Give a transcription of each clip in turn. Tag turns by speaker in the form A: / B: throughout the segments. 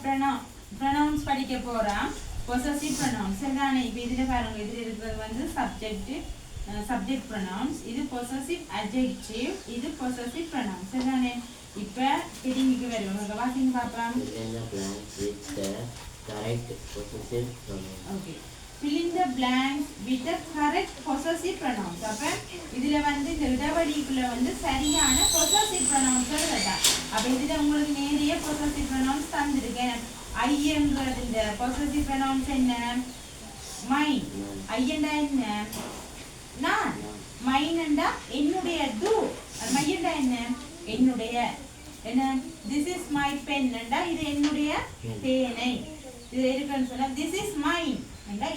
A: Pronounce படிக்க போறோம் possessive pronouns சரிதானே? இப்போ இதுல பாருங்க இதுல இருக்கிறது வந்து சப்ஜெக்ட் சப்ஜெக்ட் ப்ரொனவுன்ஸ் இது பொசசிவ் அட்ஜெக்டிவ் இது பொசசிவ் ப்ரொனவுன்ஸ் சரிதானே? இப்போ ஹெடிங்க்கு வருவோம்
B: with the correct possessive
A: okay fill in the blanks with the correct possessive
B: pronouns.
A: pronouns அப்ப இதுல வந்து இந்த இடவழிக்குள்ள வந்து சரியான possessive pronouns தான் அப்ப இதுல உங்களுக்கு நேரிய possessive pronouns தந்திருக்கேன். ஐயன்றது இந்த possessive pronouns என்ன? மைன் ஐயண்டா என்ன? நான். மைனண்டா என்னுடைய அது மையண்டா என்ன? என்னுடைய. என்ன? திஸ் இஸ் மை பென்ண்டா இது என்னுடைய பேனை. இது இருக்குன்னு சொன்னா திஸ் இஸ் மைன்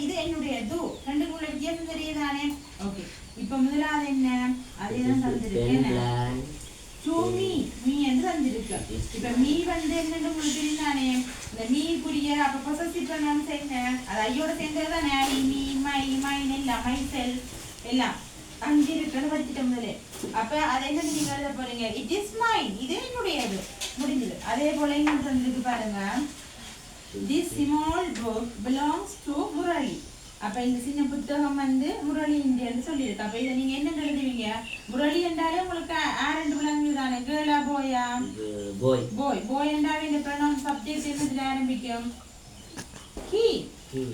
A: இது என்னுடைய து ரெண்டுக்குள்ள வித்தியாசம் தெரியுதானே? ஓகே இப்போ முதலாவது என்ன? அதே தான் தந்திருக்கேன். டு மீ வந்திருக்கும். இப்ப மீ வந்து என்னன்னு உங்களுக்கு தெரியுதானே இந்த மீ குடிய அப்ப பொசசிவ் ப்ரொனவுன்ஸ் சேர்ந்தேன் அது ஐயோட சேர்ந்தது தானே? ஐ மீ மை மைன் எல்லாம் மை செல் எல்லாம். அஞ்சு இருக்கிறது படிச்சுட்டோம் முதல்ல அப்ப அதை என்ன நீங்க எழுத போறீங்க? இட் இஸ் மைன் இது என்னுடையது. முடிஞ்சது. அதே போல இன்னும் தந்திருக்கு பாருங்க. This small book belongs to Murali அப்ப இந்த சின்ன புத்தகம் வந்து முரளி இந்தியன்னு சொல்லியிருக்கு. அப்ப இதை நீங்க என்ன எழுதுவீங்க? முரளி என்றாலே உங்களுக்கு ஆ ரெண்டு விலங்கு தானே? என்னதுல ஆரம்பிக்கும் ஹி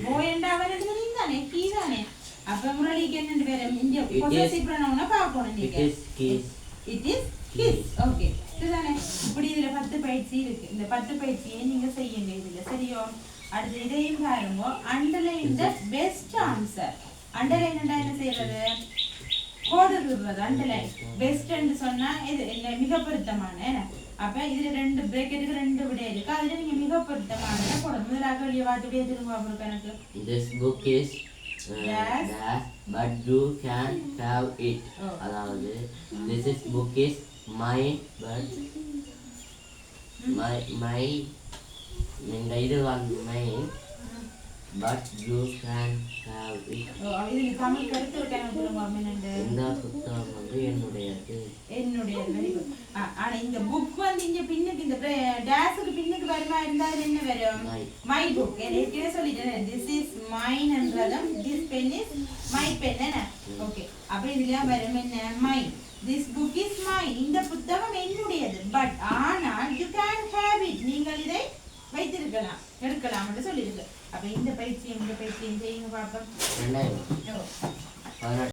A: போய் என்றாவே ரெண்டு நீ தானே ஹி தானே அப்ப முரளிக்கு என்ன பேரு இங்க
B: It is-
A: பொசசிவ் ப்ரொனவுன பார்க்கணும்
B: It
A: நீங்க
B: is kiss.
A: It is kiss okay இதுதானே இப்படி இதுல பத்து பயிற்சி இருக்கு இந்த பத்து பயிற்சியை நீங்க செய்யுங்க இதுல சரியோ அடுத்து இதையும் பாருங்க underline the best answer underline என்ன செய்யறது கோடு விடுறது அண்டர்லைன் பெஸ்ட்னு சொன்னா இது இல்ல மிக பொருத்தமான என்ன? அப்ப இதுல ரெண்டு பிரேக்கெட்டுக்கு ரெண்டு விடை இருக்கு அதுல நீங்க மிக பொருத்தமான போட முதலாக வெளியே வார்த்தையே திரும்ப
B: is uh,
A: Dash.
B: dash, but you can have it.
A: Oh.
B: அதாவது this is book is mine, but my my இந்த இது வந்து mine, but you can have it. இந்த புத்தகம் வந்து என்னுடையது?
A: என்னுடைய very good. ஆ- ஆனா இந்த புக் வந்து இங்க பின்னுக்கு இந்த டேஸுக்கு பின்னுக்கு வருமா இருந்தா என்ன வரும். மை புக் ஏற்கனவே சொல்லிட்டேன் திஸ் இஸ் மைன் என்றதும் this pen is my pen என்ன? ஓகே அப்ப இதுல வரும்? என்ன? My this book is mine இந்த புத்தகம் என்னுடையது. பட் ஆனால் யூ கேன் ஹேவ் இட் நீங்கள் இதை வைத்திருக்கலாம். எடுக்கலாம் என்று சொல்லியிருக்கு. அப்ப இந்த பயிற்சியும் இந்த பயிற்சியும் செய்யுங்க பாப்போம்
B: ரெண்டாயிரம்
A: ஓ.
B: பதினெட்டு